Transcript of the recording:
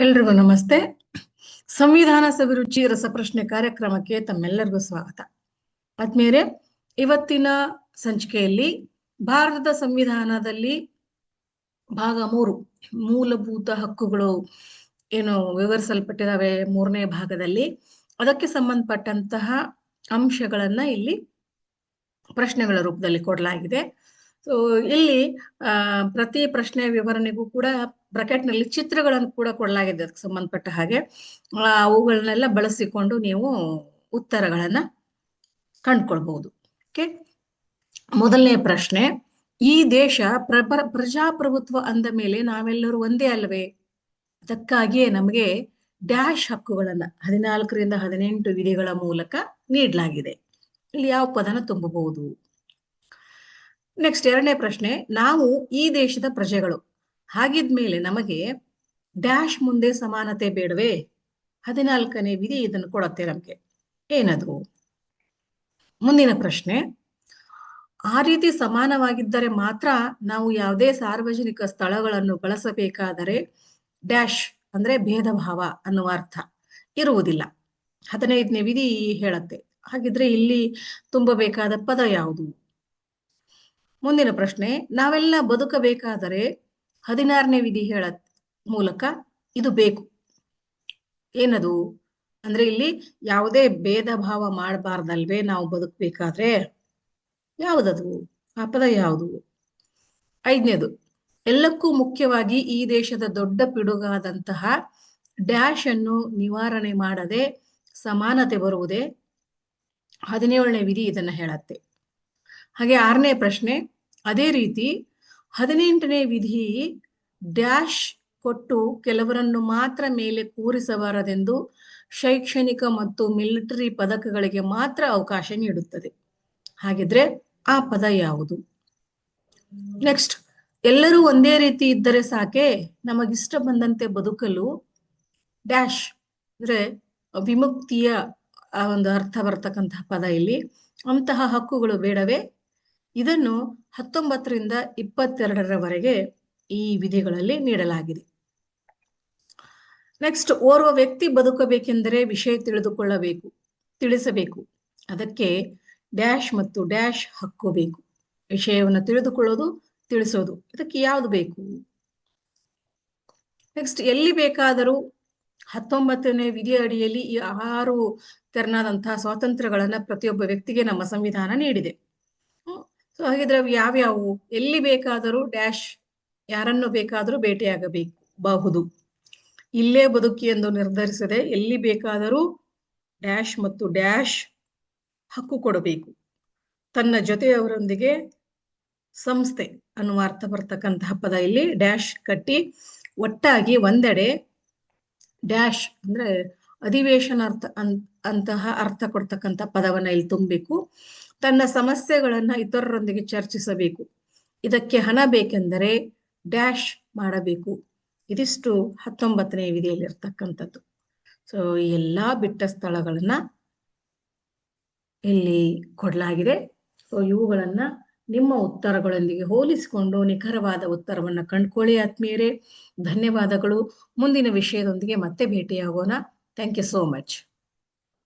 ಎಲ್ರಿಗೂ ನಮಸ್ತೆ. ಸಂವಿಧಾನ ರುಚಿ ರಸಪ್ರಶ್ನೆ ಕಾರ್ಯಕ್ರಮಕ್ಕೆ ತಮ್ಮೆಲ್ಲರಿಗೂ ಸ್ವಾಗತ. ಆದ್ಮೇಲೆ ಇವತ್ತಿನ ಸಂಚಿಕೆಯಲ್ಲಿ ಭಾರತದ ಸಂವಿಧಾನದಲ್ಲಿ ಭಾಗ ಮೂರು, ಮೂಲಭೂತ ಹಕ್ಕುಗಳು ಏನು ವಿವರಿಸಲ್ಪಟ್ಟಿದ್ದಾವೆ ಮೂರನೇ ಭಾಗದಲ್ಲಿ. ಅದಕ್ಕೆ ಸಂಬಂಧಪಟ್ಟಂತಹ ಅಂಶಗಳನ್ನ ಇಲ್ಲಿ ಪ್ರಶ್ನೆಗಳ ರೂಪದಲ್ಲಿ ಕೊಡಲಾಗಿದೆ. ಸೊ ಇಲ್ಲಿ ಪ್ರತಿ ಪ್ರಶ್ನೆ ವಿವರಣೆಗೂ ಕೂಡ ಬ್ರಕೆಟ್ನಲ್ಲಿ ಚಿತ್ರಗಳನ್ನು ಕೂಡ ಕೊಡಲಾಗಿದೆ ಅದಕ್ಕೆ ಸಂಬಂಧಪಟ್ಟ ಹಾಗೆ. ಅವುಗಳನ್ನೆಲ್ಲ ಬಳಸಿಕೊಂಡು ನೀವು ಉತ್ತರಗಳನ್ನ ಕಂಡುಕೊಳ್ಬಹುದು. ಓಕೆ ಮೊದಲನೇ ಪ್ರಶ್ನೆ, ಈ ದೇಶ ಪ್ರಬರ ಪ್ರಜಾಪ್ರಭುತ್ವ ಅಂದ ಮೇಲೆ ನಾವೆಲ್ಲರೂ ಒಂದೇ ಅಲ್ವೇ? ಅದಕ್ಕಾಗಿಯೇ ನಮಗೆ ಡ್ಯಾಶ್ ಹಕ್ಕುಗಳನ್ನ ಹದಿನಾಲ್ಕರಿಂದ ಹದಿನೆಂಟು ವಿಧಿಗಳ ಮೂಲಕ ನೀಡಲಾಗಿದೆ. ಇಲ್ಲಿ ಯಾವ ಪದನ ತುಂಬಬಹುದು? ನೆಕ್ಸ್ಟ್ ಎರಡನೇ ಪ್ರಶ್ನೆ, ನಾವು ಈ ದೇಶದ ಪ್ರಜೆಗಳು. ಹಾಗಿದ್ಮೇಲೆ ನಮಗೆ ಡ್ಯಾಶ್ ಮುಂದೆ ಸಮಾನತೆ ಬೇಡವೇ? ಹದಿನಾಲ್ಕನೇ ವಿಧಿ ಇದನ್ನು ಕೊಡತ್ತೆ ನಮಗೆ. ಏನದು ಮುಂದಿನ ಪ್ರಶ್ನೆ, ಆ ರೀತಿ ಸಮಾನವಾಗಿದ್ದರೆ ಮಾತ್ರ ನಾವು ಯಾವುದೇ ಸಾರ್ವಜನಿಕ ಸ್ಥಳಗಳನ್ನು ಬಳಸಬೇಕಾದರೆ ಡ್ಯಾಶ್ ಅಂದ್ರೆ ಭೇದ ಭಾವ ಅನ್ನುವ ಅರ್ಥ ಇರುವುದಿಲ್ಲ. ಹದಿನೈದನೇ ವಿಧಿ ಹೇಳತ್ತೆ. ಹಾಗಿದ್ರೆ ಇಲ್ಲಿ ತುಂಬಬೇಕಾದ ಪದ ಯಾವುದು? ಮುಂದಿನ ಪ್ರಶ್ನೆ, ನಾವೆಲ್ಲ ಬದುಕಬೇಕಾದರೆ ಹದಿನಾರನೇ ವಿಧಿ ಹೇಳ ಮೂಲಕ ಇದು ಬೇಕು. ಏನದು? ಅಂದ್ರೆ ಇಲ್ಲಿ ಯಾವುದೇ ಭೇದ ಭಾವ ಮಾಡಬಾರ್ದಲ್ವೇ ನಾವು ಬದುಕಬೇಕಾದ್ರೆ? ಯಾವುದದು? ಆ ಪದ ಯಾವುದು? ಐದನೇದು, ಎಲ್ಲಕ್ಕೂ ಮುಖ್ಯವಾಗಿ ಈ ದೇಶದ ದೊಡ್ಡ ಪಿಡುಗಾದಂತಹ ಡ್ಯಾಶ್ ಅನ್ನು ನಿವಾರಣೆ ಮಾಡದೆ ಸಮಾನತೆ ಬರುವುದೇ? ಹದಿನೇಳನೇ ವಿಧಿ ಇದನ್ನ ಹೇಳತ್ತೆ. ಹಾಗೆ ಆರನೇ ಪ್ರಶ್ನೆ, ಅದೇ ರೀತಿ ಹದಿನೆಂಟನೇ ವಿಧಿ ಡ್ಯಾಶ್ ಕೊಟ್ಟು ಕೆಲವರನ್ನು ಮಾತ್ರ ಮೇಲೆ ಕೂರಿಸಬಾರದೆಂದು ಶೈಕ್ಷಣಿಕ ಮತ್ತು ಮಿಲಿಟರಿ ಪದಕಗಳಿಗೆ ಮಾತ್ರ ಅವಕಾಶ ನೀಡುತ್ತದೆ. ಹಾಗಿದ್ರೆ ಆ ಪದ ಯಾವುದು? ನೆಕ್ಸ್ಟ್, ಎಲ್ಲರೂ ಒಂದೇ ರೀತಿ ಇದ್ದರೆ ಸಾಕೆ ನಮಗಿಷ್ಟ ಬಂದಂತೆ ಬದುಕಲು ಡ್ಯಾಶ್ ಅಂದ್ರೆ ವಿಮುಕ್ತಿಯ ಒಂದು ಅರ್ಥ ಬರ್ತಕ್ಕಂತಹ ಪದ ಇಲ್ಲಿ. ಅಂತಹ ಹಕ್ಕುಗಳು ಬೇಡವೇ? ಇದನ್ನು ಹತ್ತೊಂಬತ್ತರಿಂದ ಇಪ್ಪತ್ತೆರಡರವರೆಗೆ ಈ ವಿಧಿಗಳಲ್ಲಿ ನೀಡಲಾಗಿದೆ. ನೆಕ್ಸ್ಟ್ ಓರ್ವ ವ್ಯಕ್ತಿ ಬದುಕಬೇಕೆಂದರೆ ವಿಷಯ ತಿಳಿದುಕೊಳ್ಳಬೇಕು, ತಿಳಿಸಬೇಕು. ಅದಕ್ಕೆ ಡ್ಯಾಶ್ ಮತ್ತು ಡ್ಯಾಶ್ ಹಕ್ಕು ಬೇಕು ವಿಷಯವನ್ನು ತಿಳಿದುಕೊಳ್ಳೋದು, ತಿಳಿಸೋದು. ಇದಕ್ಕೆ ಯಾವುದು ಬೇಕು? ನೆಕ್ಸ್ಟ್ ಎಲ್ಲಿ ಬೇಕಾದರೂ ಹತ್ತೊಂಬತ್ತನೇ ವಿಧಿಯ ಅಡಿಯಲ್ಲಿ ಈ ಆರು ತೆರನಾದಂತಹ ಸ್ವಾತಂತ್ರ್ಯಗಳನ್ನ ಪ್ರತಿಯೊಬ್ಬ ವ್ಯಕ್ತಿಗೆ ನಮ್ಮ ಸಂವಿಧಾನ ನೀಡಿದೆ. ಸೊ ಹಾಗಿದ್ರೆ ಅವು ಯಾವ್ಯಾವು? ಎಲ್ಲಿ ಬೇಕಾದರೂ ಡ್ಯಾಶ್ ಯಾರನ್ನು ಬೇಕಾದರೂ ಭೇಟಿಯಾಗಬೇಕು ಬಹುದು ಇಲ್ಲೇ ಬದುಕಿ ಎಂದು ನಿರ್ಧರಿಸದೆ ಎಲ್ಲಿ ಬೇಕಾದರೂ ಡ್ಯಾಶ್ ಮತ್ತು ಡ್ಯಾಶ್ ಹಕ್ಕು ಕೊಡಬೇಕು. ತನ್ನ ಜೊತೆಯವರೊಂದಿಗೆ ಸಂಸ್ಥೆ ಅನ್ನುವ ಅರ್ಥ ಬರ್ತಕ್ಕಂತಹ ಪದ ಇಲ್ಲಿ. ಡ್ಯಾಶ್ ಕಟ್ಟಿ ಒಟ್ಟಾಗಿ ಒಂದೆಡೆ ಡ್ಯಾಶ್ ಅಂದ್ರೆ ಅಧಿವೇಶನ ಅರ್ಥ ಅಂತ ಅಂತಹ ಅರ್ಥ ಕೊಡ್ತಕ್ಕಂಥ ಪದವನ್ನ ಇಲ್ಲಿ ತುಂಬಬೇಕು. ತನ್ನ ಸಮಸ್ಯೆಗಳನ್ನ ಇತರರೊಂದಿಗೆ ಚರ್ಚಿಸಬೇಕು. ಇದಕ್ಕೆ ಹಣ ಬೇಕೆಂದರೆ ಡ್ಯಾಶ್ ಮಾಡಬೇಕು. ಇದಿಷ್ಟು ಹತ್ತೊಂಬತ್ತನೇ ವಿಧಿಯಲ್ಲಿರ್ತಕ್ಕಂಥದ್ದು. ಸೊ ಎಲ್ಲಾ ಬಿಟ್ಟ ಸ್ಥಳಗಳನ್ನ ಇಲ್ಲಿ ಕೊಡಲಾಗಿದೆ. ಸೊ ಇವುಗಳನ್ನ ನಿಮ್ಮ ಉತ್ತರಗಳೊಂದಿಗೆ ಹೋಲಿಸಿಕೊಂಡು ನಿಖರವಾದ ಉತ್ತರವನ್ನ ಕಂಡುಕೊಳ್ಳಿ ಆತ್ಮೀಯರೇ. ಧನ್ಯವಾದಗಳು. ಮುಂದಿನ ವಿಷಯದೊಂದಿಗೆ ಮತ್ತೆ ಭೇಟಿಯಾಗೋಣ. Thank you so much